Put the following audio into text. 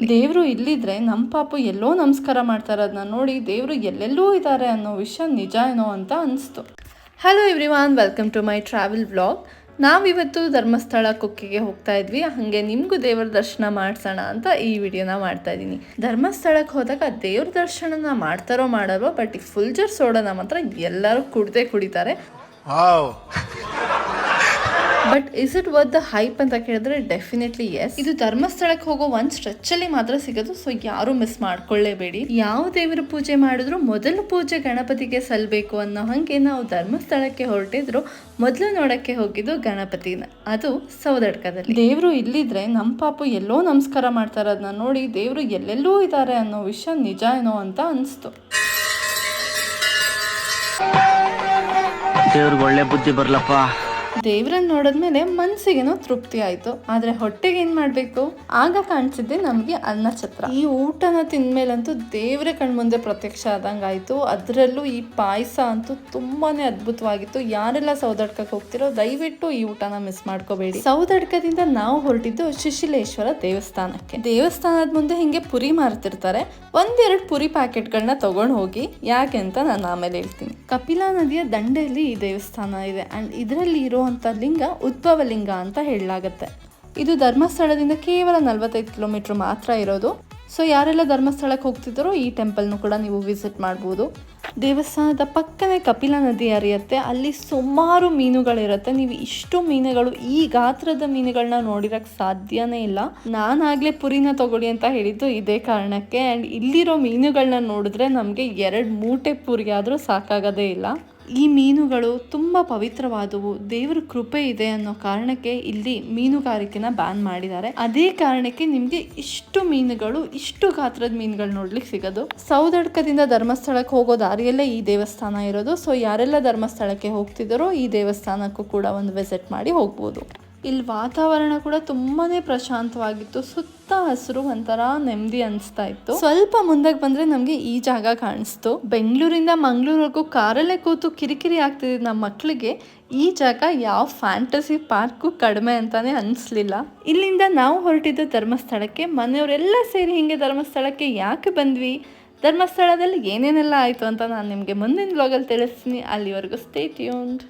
ದೇವರು ಇಲ್ಲಿದ್ರೆ ನಮ್ಮ ಪಾಪು ಎಲ್ಲೋ ನಮಸ್ಕಾರ ಮಾಡ್ತಾರ ಅದನ್ನ ನೋಡಿ ದೇವರು ಎಲ್ಲೆಲ್ಲೂ ಇದ್ದಾರೆ ಅನ್ನೋ ವಿಷಯ ನಿಜ ಏನೋ ಅಂತ ಅನಿಸ್ತು. Hello everyone welcome to my travel blog ನಾವಿವತ್ತು ಧರ್ಮಸ್ಥಳ ಕುಕ್ಕಿಗೆ ಹೋಗ್ತಾ ಇದ್ವಿ. ಹಾಗೆ ನಿಮಗೂ ದೇವರ ದರ್ಶನ ಮಾಡ್ಸೋಣ ಅಂತ ಈ ವಿಡಿಯೋನ ಮಾಡ್ತಾ ಇದ್ದೀನಿ. ಧರ್ಮಸ್ಥಳಕ್ಕೆ ಹೋದಾಗ ದೇವ್ರ ದರ್ಶನನ ಮಾಡ್ತಾರೋ ಮಾಡಲ್ವೋ ಬಟ್ ಈ ಫುಲ್ ಜರ್ ಸೋಡನ ಮಾತ್ರ ಎಲ್ಲರೂ ಕುಡ್ದೇ ಕುಡಿತಾರೆ. But is it worth the hype ಅಂತ ಕೇಳಿದ್ರೆ ಡೆಫಿನೆಟ್ಲಿ ಎಸ್ ಇದು ಧರ್ಮಸ್ಥಳಕ್ಕೆ ಹೋಗೋ ಒಂದ್ ಸ್ಟ್ರೆಚ್ ಅಲ್ಲಿ ಮಾತ್ರ ಸಿಗೋದು ಸೊ ಯಾರು ಮಿಸ್ ಮಾಡ್ಕೊಳ್ಳೇಬೇಡಿ. ಯಾವ ದೇವರ ಪೂಜೆ ಮಾಡಿದ್ರು ಮೊದಲು ಪೂಜೆ ಗಣಪತಿಗೆ ಸಲ್ಲಬೇಕು ಅನ್ನೋ ಹಂಗೆ ನಾವು ಧರ್ಮಸ್ಥಳಕ್ಕೆ ಹೊರಟಿದ್ರು, ಮೊದಲು ನೋಡಕ್ಕೆ ಹೋಗಿದ್ದು ಗಣಪತಿನ. ಅದು ಸೌದಡ್ಕದಲ್ಲಿ. ದೇವರು ಇಲ್ಲಿದ್ರೆ ನಮ್ಮ ಪಾಪು ಎಲ್ಲೋ ನಮಸ್ಕಾರ ಮಾಡ್ತಾರದನ್ನ ನೋಡಿ ದೇವರು ಎಲ್ಲೆಲ್ಲೂ ಇದ್ದಾರೆ ಅನ್ನೋ ವಿಷಯ ನಿಜ ಏನೋ ಅಂತ ಅನಿಸ್ತು. ದೇವ್ರಿಗೆ ಒಳ್ಳೆ ಬುದ್ಧಿ ಬರ್ಲಪ್ಪ. ದೇವ್ರನ್ನ ನೋಡಿದ್ಮೇಲೆ ಮನ್ಸಿಗೇನೋ ತೃಪ್ತಿ ಆಯ್ತು. ಆದ್ರೆ ಹೊಟ್ಟೆಗೆ ಏನ್ ಮಾಡ್ಬೇಕು? ಆಗ ಕಾಣಿಸಿದ್ದೆ ನಮ್ಗೆ ಅನ್ನ ಛತ್ರ ಈ ಊಟನ ತಿಂದ್ಮೇಲಂತೂ ದೇವ್ರ ಕಣ್ಮುಂದೆ ಪ್ರತ್ಯಕ್ಷ ಆದಂಗಾಯ್ತು ಅದರಲ್ಲೂ ಈ ಪಾಯಸ ಅಂತೂ ತುಂಬಾನೇ ಅದ್ಭುತವಾಗಿತ್ತು. ಯಾರೆಲ್ಲ ಸೌದಡ್ಕಕ್ಕೆ ಹೋಗ್ತಿರೋ ದಯವಿಟ್ಟು ಈ ಊಟನ ಮಿಸ್ ಮಾಡ್ಕೋಬೇಡಿ. ಸೌದಡ್ಕದಿಂದ ನಾವು ಹೊರಟಿದ್ದು ಶಿಶಿಲೇಶ್ವರ ದೇವಸ್ಥಾನಕ್ಕೆ. ದೇವಸ್ಥಾನದ ಮುಂದೆ ಹಿಂಗೆ ಪುರಿ ಮಾರ್ತಿರ್ತಾರೆ. ಒಂದೆರಡು ಪುರಿ ಪ್ಯಾಕೆಟ್ಗಳನ್ನ ತಗೊಂಡು ಹೋಗಿ ಯಾಕೆ ಅಂತ ನಾನು ಆಮೇಲೆ ಹೇಳ್ತೀನಿ. ಕಪಿಲಾ ನದಿಯ ದಂಡೆಯಲ್ಲಿ ಈ ದೇವಸ್ಥಾನ ಇದೆ. ಅಂಡ್ ಇದರಲ್ಲಿ ಇರುವಂತ ಲಿಂಗ ಉದ್ಭವ ಲಿಂಗ ಅಂತ ಹೇಳಲಾಗುತ್ತೆ. ಇದು ಧರ್ಮಸ್ಥಳದಿಂದ ಕೇವಲ ನಲವತ್ತೈದು ಕಿಲೋಮೀಟರ್ ಮಾತ್ರ ಇರೋದು. ಸೊ ಯಾರೆಲ್ಲ ಧರ್ಮಸ್ಥಳಕ್ಕೆ ಹೋಗ್ತಿದ್ದಾರೋ ಈ ಟೆಂಪಲ್ನು ಕೂಡ ನೀವು ವಿಸಿಟ್ ಮಾಡ್ಬೋದು. ದೇವಸ್ಥಾನದ ಪಕ್ಕನೇ ಕಪಿಲ ನದಿ ಹರಿಯುತ್ತೆ. ಅಲ್ಲಿ ಸುಮಾರು ಮೀನುಗಳಿರುತ್ತೆ. ನೀವು ಇಷ್ಟು ಮೀನುಗಳು ಈ ಗಾತ್ರದ ಮೀನುಗಳನ್ನ ನೋಡಿರಕ್ಕೆ ಸಾಧ್ಯನೇ ಇಲ್ಲ. ನಾನಾಗಲೇ ಪುರಿನ ತಗೊಳ್ಳಿ ಅಂತ ಹೇಳಿದ್ದು ಇದೇ ಕಾರಣಕ್ಕೆ. ಆ್ಯಂಡ್ ಇಲ್ಲಿರೋ ಮೀನುಗಳನ್ನ ನೋಡಿದ್ರೆ ನಮಗೆ ಎರಡು ಮೂಟೆ ಪುರಿ ಆದರೂ ಸಾಕಾಗೋದೇ ಇಲ್ಲ. ಈ ಮೀನುಗಳು ತುಂಬ ಪವಿತ್ರವಾದವು. ದೇವರ ಕೃಪೆ ಇದೆ ಅನ್ನೋ ಕಾರಣಕ್ಕೆ ಇಲ್ಲಿ ಮೀನುಗಾರಿಕೆನ ಬ್ಯಾನ್ ಮಾಡಿದ್ದಾರೆ. ಅದೇ ಕಾರಣಕ್ಕೆ ನಿಮಗೆ ಇಷ್ಟು ಮೀನುಗಳು, ಇಷ್ಟು ಗಾತ್ರದ ಮೀನುಗಳು ನೋಡ್ಲಿಕ್ಕೆ ಸಿಗೋದು. ಸೌದಡ್ಕದಿಂದ ಧರ್ಮಸ್ಥಳಕ್ಕೆ ಹೋಗೋ ದಾರಿಯಲ್ಲೇ ಈ ದೇವಸ್ಥಾನ ಇರೋದು. ಸೊ ಯಾರೆಲ್ಲ ಧರ್ಮಸ್ಥಳಕ್ಕೆ ಹೋಗ್ತಿದ್ದಾರೋ ಈ ದೇವಸ್ಥಾನಕ್ಕೂ ಕೂಡ ಒಂದು ವಿಸಿಟ್ ಮಾಡಿ ಹೋಗ್ಬೋದು. ಇಲ್ಲಿ ವಾತಾವರಣ ಕೂಡ ತುಂಬಾನೇ ಪ್ರಶಾಂತವಾಗಿತ್ತು. ಸುತ್ತ ಹಸಿರು ಒಂಥರ ನೆಮ್ಮದಿ ಅನಿಸ್ತಾ ಇತ್ತು. ಸ್ವಲ್ಪ ಮುಂದಕ್ಕೆ ಬಂದ್ರೆ ನಮಗೆ ಈ ಜಾಗ ಕಾಣಿಸ್ತು. ಬೆಂಗಳೂರಿಂದ ಮಂಗಳೂರಿಗೂ ಕಾರಲ್ಲೇ ಕೂತು ಕಿರಿಕಿರಿ ಆಗ್ತಿದ್ದ ನಮ್ಮ ಮಕ್ಕಳಿಗೆ ಈ ಜಾಗ ಯಾವ ಫ್ಯಾಂಟಸಿ ಪಾರ್ಕು ಕಡಿಮೆ ಅಂತಾನೆ ಅನಿಸ್ಲಿಲ್ಲ. ಇಲ್ಲಿಂದ ನಾವು ಹೊರಟಿದ್ದು ಧರ್ಮಸ್ಥಳಕ್ಕೆ, ಮನೆಯವರೆಲ್ಲ ಸೇರಿ ಹಿಂಗೆ ಧರ್ಮಸ್ಥಳಕ್ಕೆ ಯಾಕೆ ಬಂದ್ವಿ? ಧರ್ಮಸ್ಥಳದಲ್ಲಿ ಏನೇನೆಲ್ಲ ಆಯಿತು ಅಂತ ನಾನು ನಿಮಗೆ ಮುಂದಿನ ಬ್ಲಾಗಲ್ಲಿ ತಿಳಿಸ್ತೀನಿ. ಅಲ್ಲಿವರೆಗೂ ಸ್ಟೇ ಟ್ಯೂನ್ಡ್